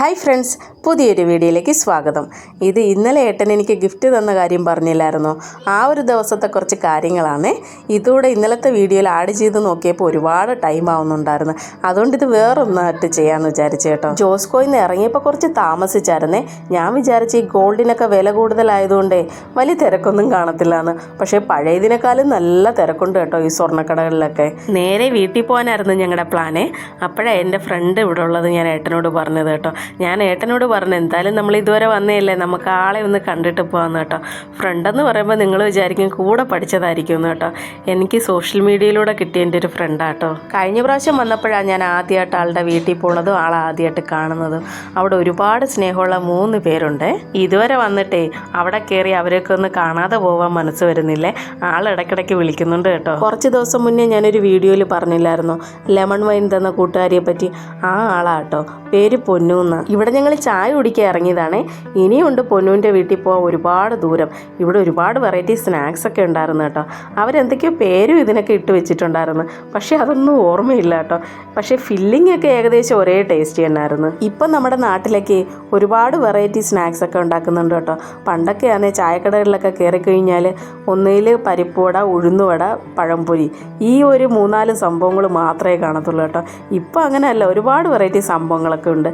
Hi friends പുതിയൊരു വീഡിയോയിലേക്ക് സ്വാഗതം. ഇത് ഇന്നലെ ഏട്ടൻ എനിക്ക് ഗിഫ്റ്റ് തന്ന കാര്യം പറഞ്ഞില്ലായിരുന്നു? ആ ഒരു ദിവസത്തെ കുറച്ച് കാര്യങ്ങളാണ്. ഇതോടെ ഇന്നലത്തെ വീഡിയോയിൽ ആഡ് ചെയ്ത് നോക്കിയപ്പോൾ ഒരുപാട് ടൈം ആവുന്നുണ്ടായിരുന്നു. അതുകൊണ്ട് ഇത് വേറൊന്നായിട്ട് ചെയ്യാമെന്ന് വിചാരിച്ചു കേട്ടോ. ജോസ്കോയിൽ നിന്ന് ഇറങ്ങിയപ്പോൾ കുറച്ച് താമസിച്ചായിരുന്നേ. ഞാൻ വിചാരിച്ച് ഈ ഗോൾഡിനൊക്കെ വില കൂടുതലായതുകൊണ്ട് വലിയ തിരക്കൊന്നും കാണത്തില്ല എന്ന് പക്ഷേ പഴയതിനേക്കാളും നല്ല തിരക്കുണ്ട് കേട്ടോ ഈ സ്വർണക്കടകളിലൊക്കെ. നേരെ വീട്ടിൽ പോകാനായിരുന്നു ഞങ്ങളുടെ പ്ലാന് അപ്പോഴേ എന്റെ ഫ്രണ്ട് ഇവിടെ ഉള്ളത് ഞാൻ ഏട്ടനോട് പറഞ്ഞത് കേട്ടോ. ഞാൻ ഏട്ടനോട് പറഞ്ഞു എന്തായാലും നമ്മൾ ഇതുവരെ വന്നേയല്ലേ നമുക്ക് ആളെ ഒന്ന് കണ്ടിട്ട് പോകാമെന്ന് കേട്ടോ. ഫ്രണ്ടെന്ന് പറയുമ്പോൾ നിങ്ങൾ വിചാരിക്കും കൂടെ പഠിച്ചതായിരിക്കും എന്ന് കേട്ടോ. എനിക്ക് സോഷ്യൽ മീഡിയയിലൂടെ കിട്ടിയ എന്റെ ഒരു ഫ്രണ്ടാട്ടോ കഴിഞ്ഞ പ്രാവശ്യം വന്നപ്പോഴാണ് ഞാൻ ആദ്യമായിട്ട് ആളുടെ വീട്ടിൽ പോണതും ആളെ ആദ്യമായിട്ട് കാണുന്നതും. അവിടെ ഒരുപാട് സ്നേഹമുള്ള മൂന്ന് പേരുണ്ട്. ഇതുവരെ വന്നിട്ടേ അവിടെ കയറി അവരൊക്കെ ഒന്ന് കാണാതെ പോകാൻ മനസ്സ് വരുന്നില്ലേ? ആൾ ഇടയ്ക്കിടയ്ക്ക് വിളിക്കുന്നുണ്ട് കേട്ടോ. കുറച്ച് ദിവസം മുന്നേ ഞാനൊരു വീഡിയോയിൽ പറഞ്ഞില്ലായിരുന്നു? ലെമൺ വൈൻ തന്ന കൂട്ടുകാരിയെ പറ്റി. ആ ആളാട്ടോ പേര് പൊന്നു എന്ന് ഇവിടെ ഞങ്ങൾ ചായ കുടിക്കാൻ ഇറങ്ങിയതാണ്. ഇനിയുണ്ട് പൊന്നുവിന്റെ വീട്ടിൽ പോകാൻ ഒരുപാട് ദൂരം. ഇവിടെ ഒരുപാട് വെറൈറ്റി സ്നാക്സ് ഒക്കെ ഉണ്ടായിരുന്നു കേട്ടോ. അവരെന്തൊക്കെയോ പേരും ഇതിനൊക്കെ ഇട്ട് വെച്ചിട്ടുണ്ടായിരുന്നു. പക്ഷേ അതൊന്നും ഓർമ്മയില്ല കേട്ടോ. പക്ഷേ ഫില്ലിംഗ് ഒക്കെ ഏകദേശം ഒരേ ടേസ്റ്റ് തന്നെയായിരുന്നു. ഇപ്പം നമ്മുടെ നാട്ടിലൊക്കെ ഒരുപാട് വെറൈറ്റി സ്നാക്സ് ഒക്കെ ഉണ്ടാക്കുന്നുണ്ട് കേട്ടോ. പണ്ടൊക്കെ ആണെങ്കിൽ ചായക്കടകളിലൊക്കെ കയറി കഴിഞ്ഞാൽ ഒന്നിൽ പരിപ്പുവട ഉഴുന്നുവട പഴംപൊരി. ഈ ഒരു മൂന്നാൽ സംഭവങ്ങൾ മാത്രമേ കാണത്തുള്ളൂ കേട്ടോ. ഇപ്പം അങ്ങനെയല്ല. ഒരുപാട് വെറൈറ്റി സംഭവങ്ങളൊക്കെ ഉണ്ട്.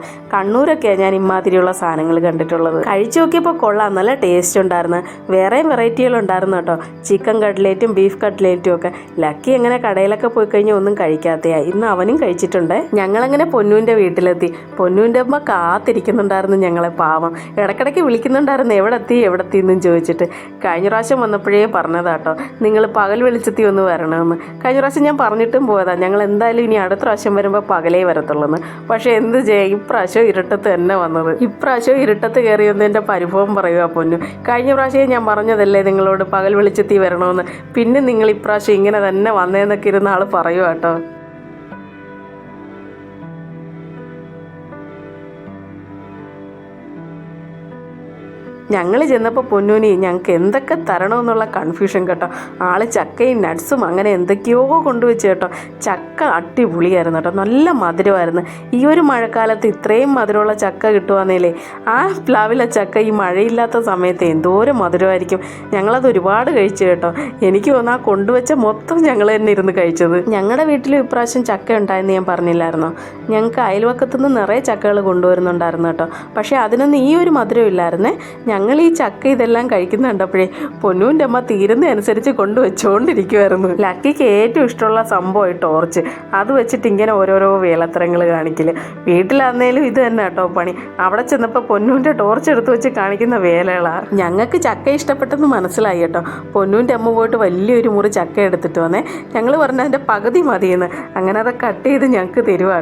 കണ്ണൂരൊക്കെയാണ് ഞാൻ ഇമാതിരിയുള്ള സാധനങ്ങൾ കണ്ടിട്ടുള്ളത്. കഴിച്ചു നോക്കിയപ്പോൾ കൊള്ളാം. നല്ല ടേസ്റ്റ് ഉണ്ടായിരുന്നു. വേറെ വെറൈറ്റികൾ ഉണ്ടായിരുന്നു കേട്ടോ. ചിക്കൻ കട്ട്ലേറ്റും ബീഫ് കട്ട്ലേറ്റും ഒക്കെ. ലക്കി എങ്ങനെ കടയിലൊക്കെ പോയി കഴിഞ്ഞാൽ ഒന്നും കഴിക്കാത്തയായി ഇന്ന് അവനും കഴിച്ചിട്ടുണ്ട്. ഞങ്ങളങ്ങനെ പൊന്നുവിന്റെ വീട്ടിലെത്തി. പൊന്നുവിന്റെ അമ്മ കാത്തിരിക്കുന്നുണ്ടായിരുന്നു ഞങ്ങളെ പാവം. ഇടയ്ക്കിടയ്ക്ക് വിളിക്കുന്നുണ്ടായിരുന്നു എവിടെ എത്തി എവിടെ എത്തി എന്നും ചോദിച്ചിട്ട്. കഴിഞ്ഞ പ്രാവശ്യം വന്നപ്പോഴേ പറഞ്ഞതാട്ടോ നിങ്ങൾ പകൽ വെളിച്ചെത്തി ഒന്ന് വരണമെന്ന് കഴിഞ്ഞ പ്രാവശ്യം ഞാൻ പറഞ്ഞിട്ടും പോയതാണ് ഞങ്ങൾ എന്തായാലും ഇനി അടുത്ത പ്രാവശ്യം വരുമ്പോൾ പകലേ വരത്തുള്ളൂ പക്ഷേ എന്ത് ചെയ്യാം? ഇപ്രാവശ്യം ഇരുട്ടത്ത് തന്നെ വന്നത്. ഇപ്രാവശ്യം ഇരുട്ടത്ത് കയറിയതിന്റെ പരിഭവം പറയുക പൊന്നു. കഴിഞ്ഞ പ്രാവശ്യം ഞാൻ പറഞ്ഞതല്ലേ നിങ്ങളോട് പകൽ വെളിച്ചത്തി വരണമെന്ന്. പിന്നെ നിങ്ങൾ ഇപ്രാവശ്യം ഇങ്ങനെ തന്നെ വന്നേന്നൊക്കെ ഇരുന്ന ആൾ പറയുക കേട്ടോ. ഞങ്ങൾ ചെന്നപ്പോൾ പൊന്നൂനി ഞങ്ങൾക്ക് എന്തൊക്കെ തരണമെന്നുള്ള കൺഫ്യൂഷൻ കേട്ടോ. ആൾ ചക്കയും നട്ട്സും അങ്ങനെ എന്തൊക്കെയോ കൊണ്ടുവച്ച് കേട്ടോ. ചക്ക അടിപൊളിയായിരുന്നു കേട്ടോ. നല്ല മധുരമായിരുന്നു. ഈ ഒരു മഴക്കാലത്ത് ഇത്രയും മധുരമുള്ള ചക്ക കിട്ടുവാന്നേലേ ആ പ്ലാവിലെ ചക്ക ഈ മഴയില്ലാത്ത സമയത്ത് എന്തോരം മധുരമായിരിക്കും. ഞങ്ങളത് ഒരുപാട് കഴിച്ചു കേട്ടോ. എനിക്ക് തോന്നുന്നു ആ കൊണ്ടുവച്ച മൊത്തം ഞങ്ങൾ തന്നെ ഇരുന്ന് കഴിച്ചത്. ഞങ്ങളുടെ വീട്ടിലും ഇപ്രാവശ്യം ചക്ക ഉണ്ടായെന്ന് ഞാൻ പറഞ്ഞില്ലായിരുന്നോ? ഞങ്ങൾക്ക് അയൽവക്കത്തുനിന്ന് നിറയെ ചക്കകൾ കൊണ്ടുവരുന്നുണ്ടായിരുന്നു കേട്ടോ. പക്ഷേ അതിനൊന്നും ഈ ഒരു മധുരം ഇല്ലായിരുന്നേ ഞങ്ങൾ ഈ ചക്ക ഇതെല്ലാം കഴിക്കുന്ന കണ്ടപ്പോഴേ പൊന്നൂന്റെ അമ്മ തീരുന്നതനുസരിച്ച് കൊണ്ടുവച്ചുകൊണ്ടിരിക്കുമായിരുന്നു ലക്കിക്ക് ഏറ്റവും ഇഷ്ടമുള്ള സംഭവം ടോർച്ച്. അത് വെച്ചിട്ട് ഇങ്ങനെ ഓരോരോ വേലത്തരങ്ങൾ കാണിക്കൽ വീട്ടിലാന്നേലും ഇത് തന്നെ കേട്ടോ പണി. അവിടെ ചെന്നപ്പോൾ പൊന്നൂന്റെ ടോർച്ച് എടുത്ത് വെച്ച് കാണിക്കുന്ന വേലകളാണ് ഞങ്ങൾക്ക് ചക്ക ഇഷ്ടപ്പെട്ടെന്ന് മനസ്സിലായി കേട്ടോ. പൊന്നൂന്റെ അമ്മ പോയിട്ട് വലിയൊരു മുറി ചക്ക എടുത്തിട്ട് വന്നേ. ഞങ്ങൾ പറഞ്ഞ അതിന്റെ പകുതി മതിയെന്ന്. അങ്ങനെ അത് കട്ട് ചെയ്ത് ഞങ്ങൾക്ക് തരുവാ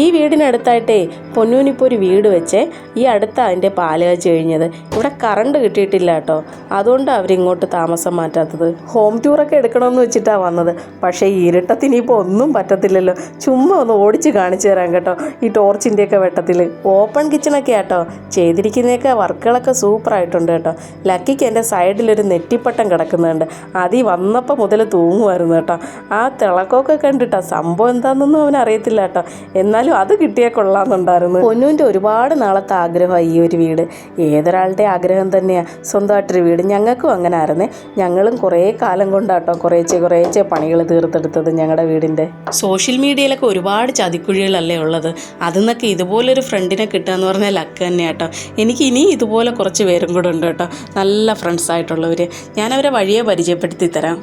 ഈ വീടിനടുത്തായിട്ടേ പൊന്നൂനിപ്പോൾ ഒരു വീട് വെച്ചേ ഈ അടുത്ത അതിന്റെ പാൽ കാച്ച് കഴിഞ്ഞത് ഇവിടെ കറണ്ട് കിട്ടിയിട്ടില്ല കേട്ടോ. അതുകൊണ്ട് അവരിങ്ങോട്ട് താമസം മാറ്റാത്തത്. ഹോം ടൂറൊക്കെ എടുക്കണമെന്ന് വെച്ചിട്ടാണ് വന്നത്. പക്ഷേ ഈ ഇരുട്ടത്തിന് ഇനിയിപ്പോൾ ഒന്നും പറ്റത്തില്ലല്ലോ. ചുമ്മാ ഒന്ന് ഓടിച്ച് കാണിച്ചു തരാം കേട്ടോ ഈ ടോർച്ചിന്റെയൊക്കെ വെട്ടത്തിൽ ഓപ്പൺ കിച്ചണൊക്കെ ആട്ടോ. ചെയ്തിരിക്കുന്നതൊക്കെ വർക്കുകളൊക്കെ സൂപ്പറായിട്ടുണ്ട് കേട്ടോ. ലക്കിക്ക് എന്റെ സൈഡിലൊരു നെറ്റിപ്പട്ടം കിടക്കുന്നുണ്ട്. അതി വന്നപ്പോൾ മുതൽ തൂങ്ങുമായിരുന്നു കേട്ടോ. ആ തിളക്കമൊക്കെ കണ്ടിട്ടാ സംഭവം എന്താണെന്നൊന്നും അവനറിയത്തില്ല കേട്ടോ. എന്നാൽ എന്നാലും അത് കിട്ടിയാൽ കൊള്ളാമെന്നുണ്ടായിരുന്നു. പൊന്നുവിന്റെ ഒരുപാട് നാളത്തെ ആഗ്രഹമായി ഈ ഒരു വീട്. ഏതൊരാളുടെ ആഗ്രഹം തന്നെയാണ് സ്വന്തമായിട്ടൊരു വീട്. ഞങ്ങൾക്കും അങ്ങനെ ആയിരുന്നേ ഞങ്ങളും കുറേ കാലം കൊണ്ടാട്ടോ കുറേച്ചെ കുറേച്ചെ പണികൾ തീർത്തെടുത്തത് ഞങ്ങളുടെ വീടിന്റെ സോഷ്യൽ മീഡിയയിലൊക്കെ ഒരുപാട് ചതിക്കുഴികളല്ലേ ഉള്ളത്. അതിന്നൊക്കെ ഇതുപോലൊരു ഫ്രണ്ടിനെ കിട്ടുക എന്ന് പറഞ്ഞാൽ ലക്ക് തന്നെയാട്ടോ. എനിക്ക് ഇനി ഇതുപോലെ കുറച്ച് പേരും കൂടെ ഉണ്ട് കേട്ടോ നല്ല ഫ്രണ്ട്സ് ആയിട്ടുള്ളവർ ഞാനവരെ വഴിയെ പരിചയപ്പെടുത്തി തരാം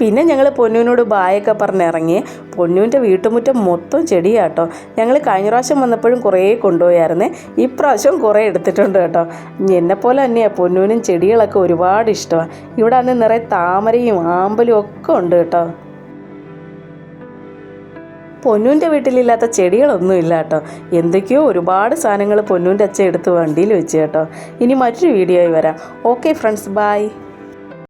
പിന്നെ ഞങ്ങൾ പൊന്നുവിനോട് ബായൊക്കെ പറഞ്ഞിറങ്ങി. പൊന്നുവിന്റെ വീട്ടുമുറ്റം മൊത്തം ചെടിയാട്ടോ. ഞങ്ങൾ കഴിഞ്ഞ പ്രാവശ്യം വന്നപ്പോഴും കുറേ കൊണ്ടുപോയായിരുന്നേ. ഇപ്രാവശ്യം കുറേ എടുത്തിട്ടുണ്ട് കേട്ടോ. എന്നെപ്പോലെ തന്നെയാണ് പൊന്നുവിനും ചെടികളൊക്കെ ഒരുപാട് ഇഷ്ടമാണ് ഇവിടെ അന്ന് നിറയെ താമരയും ആമ്പലും ഒക്കെ ഉണ്ട് കേട്ടോ. പൊന്നുവിന്റെ വീട്ടിലില്ലാത്ത ചെടികളൊന്നും ഇല്ല കേട്ടോ. എന്തൊക്കെയോ ഒരുപാട് സാധനങ്ങൾ പൊന്നുവിന്റെ അച്ഛൻ എടുത്ത് വണ്ടിയിൽ വെച്ച് കേട്ടോ. ഇനി മറ്റൊരു വീഡിയോയിൽ വരാം. Okay friends bye.